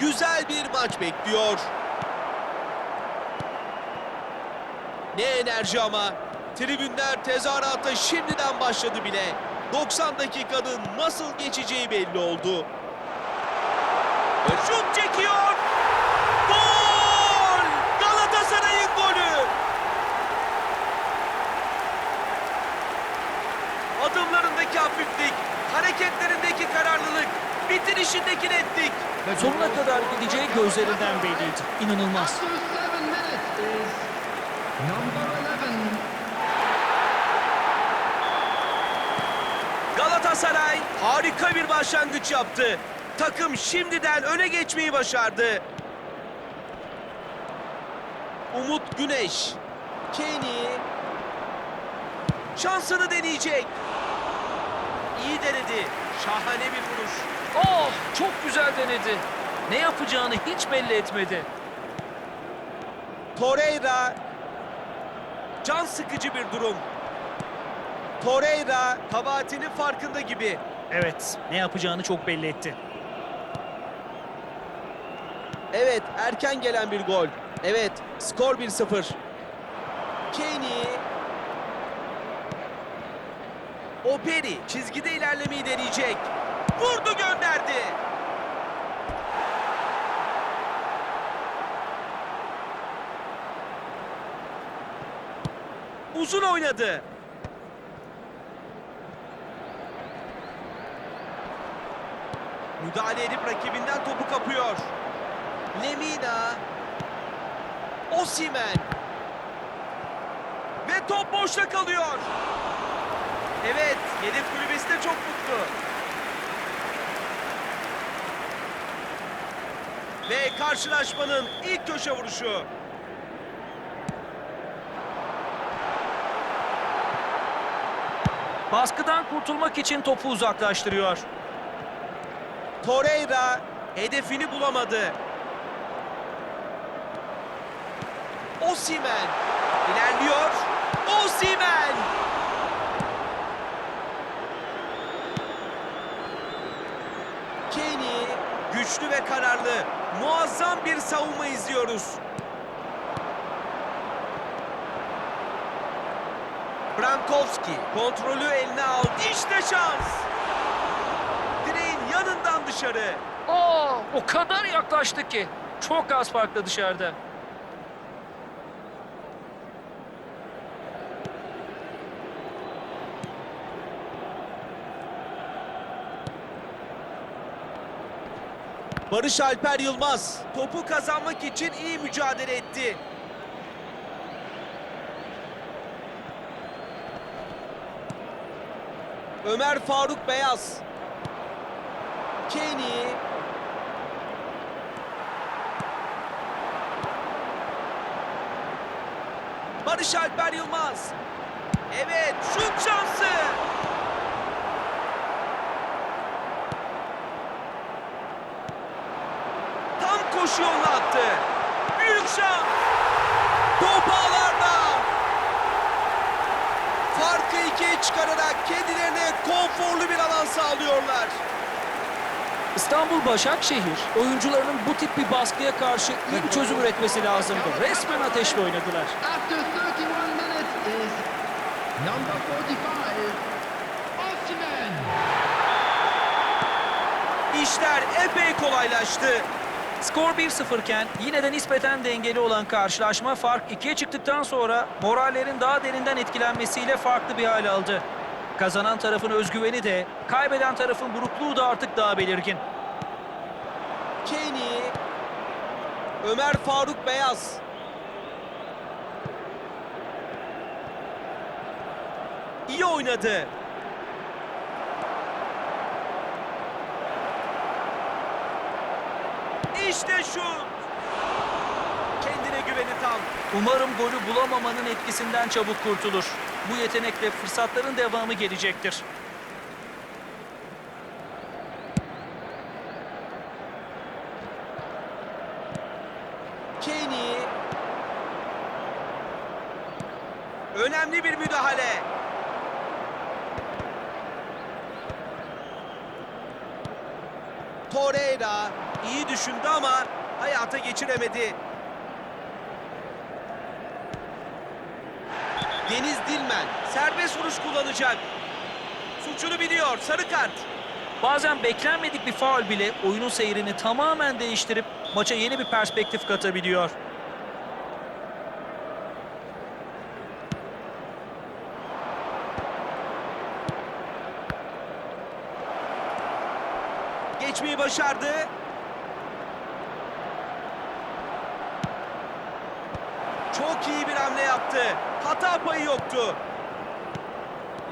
güzel bir maç bekliyor. Ne enerji ama. Tribünler tezahürata şimdiden başladı bile. 90 dakikanın nasıl geçeceği belli oldu. Şut çekiyor. Kararlılık, bitirişindeki netlik. Sonuna kadar gideceği gözlerinden belliydi. İnanılmaz. After seven minutes is number 11. Galatasaray harika bir başlangıç yaptı. Takım şimdiden öne geçmeyi başardı. Umut Güneş. Kenny. Şansını deneyecek. İyi denedi. Şahane bir vuruş. Denedi. Ne yapacağını hiç belli etmedi. Torreira. Can sıkıcı bir durum. Torreira kabahatinin farkında gibi. Evet ne yapacağını çok belli etti. Evet, erken gelen bir gol. Evet, skor 1-0. Kenny. Operi çizgide ilerlemeyi deneyecek. Vurdu gönderdi. Uzun oynadı. Müdahale edip rakibinden topu kapıyor. Lemina. Osimen. Ve top boşta kalıyor. Evet, yedek kulübesi de çok mutlu. Ve karşılaşmanın ilk köşe vuruşu. Baskıdan kurtulmak için topu uzaklaştırıyor. Torreira hedefini bulamadı. Osimen ilerliyor. Osimen! Kenny güçlü ve kararlı. Muazzam bir savunma izliyoruz. Brankowski kontrolü eline aldı. İşte şans. Direğin yanından dışarı. Aa o kadar yaklaştı ki. Çok az farklı dışarıda. Barış Alper Yılmaz topu kazanmak için iyi mücadele etti. Ömer Faruk Beyaz. Kenny. Barış Alper Yılmaz. Evet, şut şansı. Tam koşu yoluna attı. Büyük şans. Çıkararak kendilerine konforlu bir alan sağlıyorlar. İstanbul Başakşehir oyuncularının bu tip bir baskıya karşı iyi bir çözüm üretmesi lazımdı. Resmen ateşle oynadılar. After 31 minutes is number 45. Osimhen. İşler epey kolaylaştı. Skor 1-0 iken yine de nispeten dengeli olan karşılaşma fark 2'ye çıktıktan sonra morallerin daha derinden etkilenmesiyle farklı bir hal aldı. Kazanan tarafın özgüveni de kaybeden tarafın burukluğu da artık daha belirgin. Kenny. Ömer Faruk Beyaz. İyi oynadı. İşte şut. Kendine güveni tam. Umarım golü bulamamanın etkisinden çabuk kurtulur. Bu yetenekle fırsatların devamı gelecektir. Kenny. Önemli bir müdahale. Torreira iyi düşündü ama hayata geçiremedi. Deniz Dilmen serbest vuruş kullanacak. Suçunu biliyor. Sarı kart. Bazen beklenmedik bir faul bile oyunun seyrini tamamen değiştirip maça yeni bir perspektif katabiliyor. Geçmeyi başardı. Çok iyi bir hamle yaptı. Hata payı yoktu.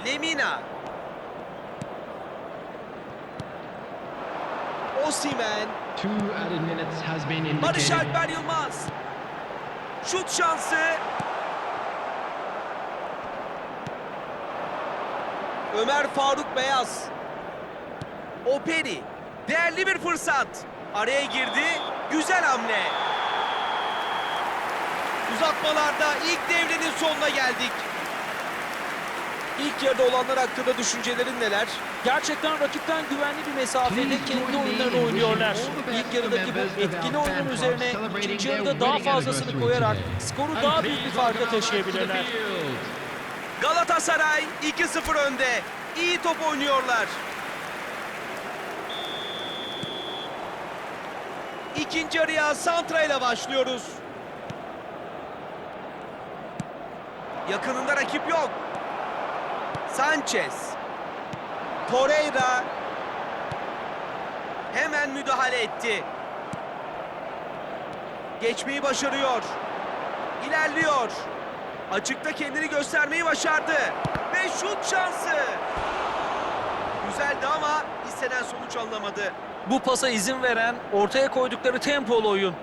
Lemina. Osimen. Barış. Alper Yılmaz. Şut şansı. Ömer Faruk Beyaz. Operi. Değerli bir fırsat. Araya girdi. Güzel hamle. Uzatmalarda ilk devrenin sonuna geldik. İlk yarıda olanlar hakkında düşüncelerin neler? Gerçekten rakipten güvenli bir mesafede kendi oyunlarını oynuyorlar. İlk yarıdaki bu etkili oyunun üzerine ikinci yarıda daha fazlasını koyarak skoru daha büyük bir farka taşıyabilirler. Galatasaray 2-0 önde. İyi top oynuyorlar. İkinci yarıya Santra ile başlıyoruz. Yakınında rakip yok. Sanchez. Torreira. Hemen müdahale etti. Geçmeyi başarıyor. İlerliyor. Açıkta kendini göstermeyi başardı. Ve şut şansı. Güzeldi ama istenen sonuç alınamadı. Bu pasa izin veren ortaya koydukları tempolu oyun.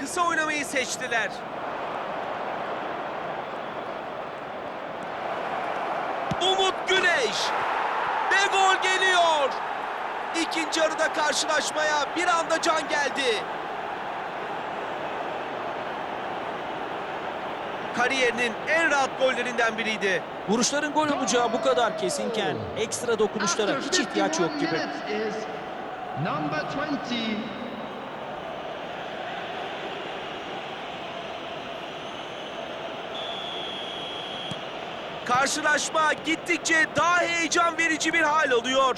Kısa oynamayı seçtiler. Umut Güneş. Ve gol geliyor. İkinci yarıda karşılaşmaya bir anda can geldi. Kariyerinin en rahat gollerinden biriydi. Vuruşların gol olacağı bu kadar kesinken ekstra dokunuşlara hiç ihtiyaç yok 51 gibi. Karşılaşma gittikçe daha heyecan verici bir hal alıyor.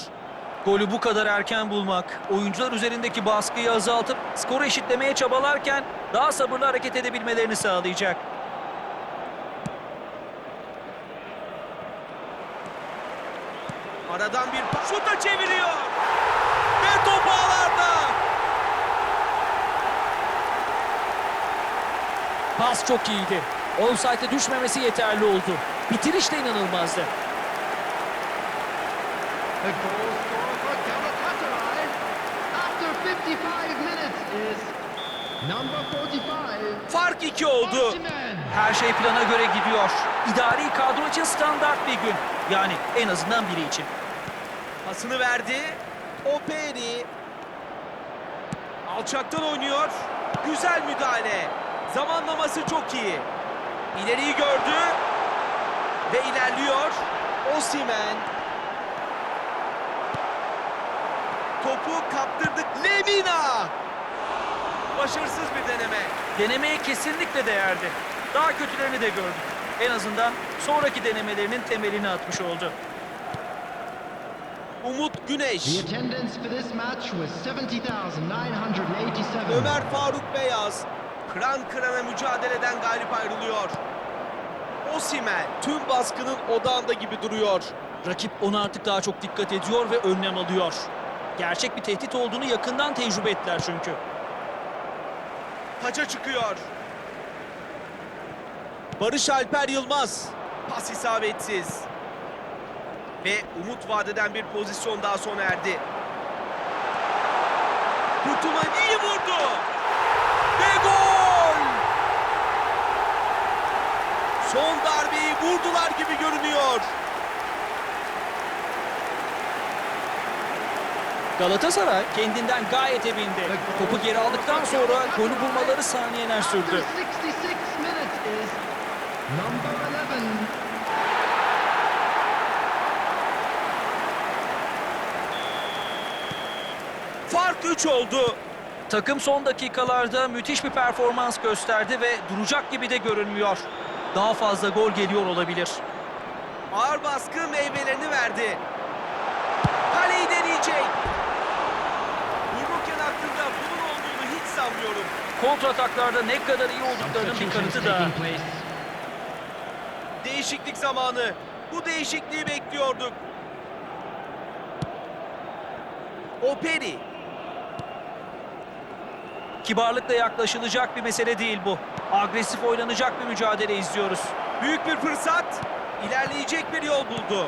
Golü bu kadar erken bulmak, oyuncular üzerindeki baskıyı azaltıp skoru eşitlemeye çabalarken daha sabırlı hareket edebilmelerini sağlayacak. Aradan bir pas- şuta çeviriyor. Ve top ağlarda. Pas çok iyiydi. Offside'e düşmemesi yeterli oldu. Bitiriş de inanılmazdı. The goal scorer for Galatasaray after 55 minutes is number 45. Fark iki oldu. Her şey plana göre gidiyor. İdari kadro için standart bir gün. Yani en azından biri için. Pasını verdi. Operi. Alçaktan oynuyor. Güzel müdahale. Zamanlaması çok iyi. İleriyi gördü. Ve ilerliyor. Osimen. Topu kaptırdık. Lemina. Başarısız bir deneme. Denemeye kesinlikle değerdi. Daha kötülerini de gördük. En azından sonraki denemelerinin temelini atmış oldu. Umut Güneş. The attendance for this match was 70,987. Ömer Faruk Beyaz kıran kırana mücadeleden galip ayrılıyor. Osimen tüm baskının odağında gibi duruyor. Rakip ona artık daha çok dikkat ediyor ve önlem alıyor. Gerçek bir tehdit olduğunu yakından tecrübe ettiler çünkü. Taça çıkıyor. Barış Alper Yılmaz pas isabetsiz. Ve umut vadeden bir pozisyon daha sona erdi. Kutuman iyi vurdu. Ve gol! Son darbeyi vurdular gibi görünüyor. Galatasaray kendinden gayet emindi. Topu geri aldıktan sonra golü bulmaları saniyeler sürdü. 66 minutes is number 11. Fark 3 oldu. Takım son dakikalarda müthiş bir performans gösterdi ve duracak gibi de görünmüyor. Daha fazla gol geliyor olabilir. Ağır baskı meyvelerini verdi. Kaleyi deneyecek. Vururken aklında bunun olduğunu hiç sanmıyorum. Kontrataklarda ne kadar iyi olduklarının bir kanıtı da. Değişiklik zamanı. Bu değişikliği bekliyorduk. Operi. Kibarlıkla yaklaşılacak bir mesele değil bu. Agresif oynanacak bir mücadele izliyoruz. Büyük bir fırsat. İlerleyecek bir yol buldu.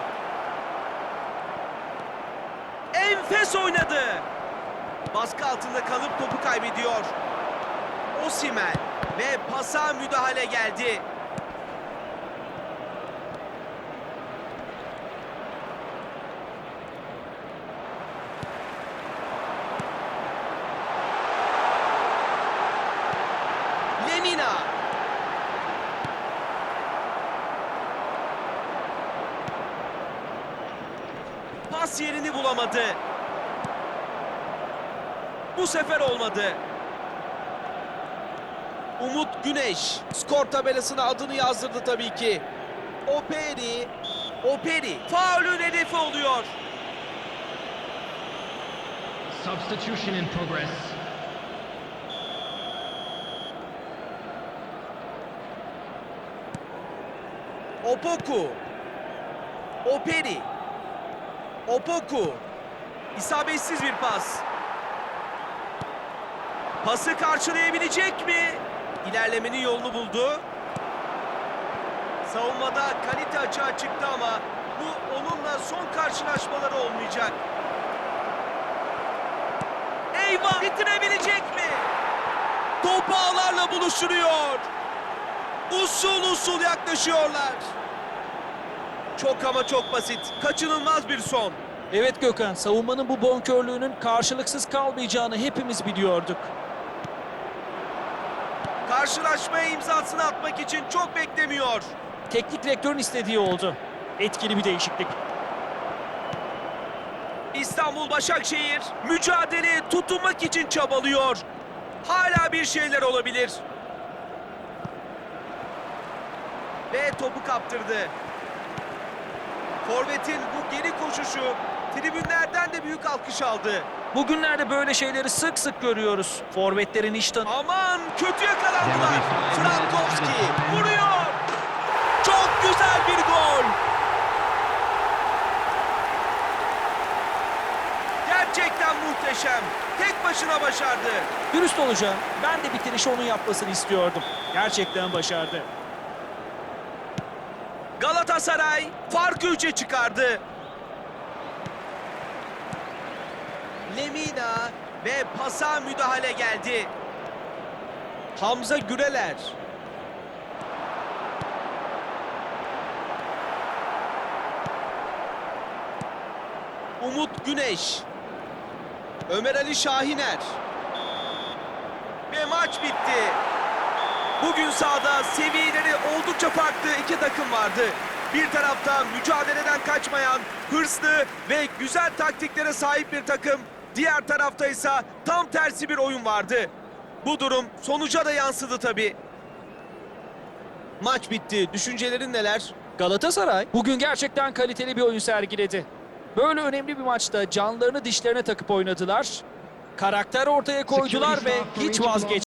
Enfes oynadı. Baskı altında kalıp topu kaybediyor. Osimen ve pasa müdahale geldi. Lemina. Pas yerini bulamadı. Bu sefer olmadı. Umut Güneş skor tabelasına adını yazdırdı tabii ki. Operi, Operi faulün hedefi oluyor. Substitution in progress. Opoku, Operi, Opoku. İsabetsiz bir pas. Pası karşılayabilecek mi? İlerlemenin yolunu buldu. Savunmada kalite açığa çıktı ama bu onunla son karşılaşmaları olmayacak. Eyvah! Bitirebilecek mi? Top ağlarla buluşturuyor. Usul usul yaklaşıyorlar. Çok ama çok basit. Kaçınılmaz bir son. Evet Gökhan, savunmanın bu bonkörlüğünün karşılıksız kalmayacağını hepimiz biliyorduk. Karşılaşmaya imzasını atmak için çok beklemiyor. Teknik direktörün istediği oldu. Etkili bir değişiklik. İstanbul Başakşehir mücadeleye tutunmak için çabalıyor. Hala bir şeyler olabilir. Ve topu kaptırdı. Forvet'in bu geri koşuşu tribünlerden de büyük alkış aldı. Bugünlerde böyle şeyleri sık sık görüyoruz. Forvetlerin iş tanı... Aman kötü yakalandılar. Frankowski vuruyor. Çok güzel bir gol. Gerçekten muhteşem. Tek başına başardı. Dürüst olacağım. Ben de bitirişi onun yapmasını istiyordum. Gerçekten başardı. Galatasaray farkı 3'e çıkardı. Lemina ve pasa müdahale geldi. Hamza Güreler. Umut Güneş. Ömer Ali Şahiner. Ve maç bitti. Bugün sahada seviyeleri oldukça farklı iki takım vardı. Bir tarafta mücadeleden kaçmayan, hırslı ve güzel taktiklere sahip bir takım. Diğer tarafta ise tam tersi bir oyun vardı. Bu durum sonuca da yansıdı tabii. Maç bitti. Düşüncelerin neler? Galatasaray bugün gerçekten kaliteli bir oyun sergiledi. Böyle önemli bir maçta canlarını dişlerine takıp oynadılar. Karakter ortaya koydular ve hiç vazgeçmediler.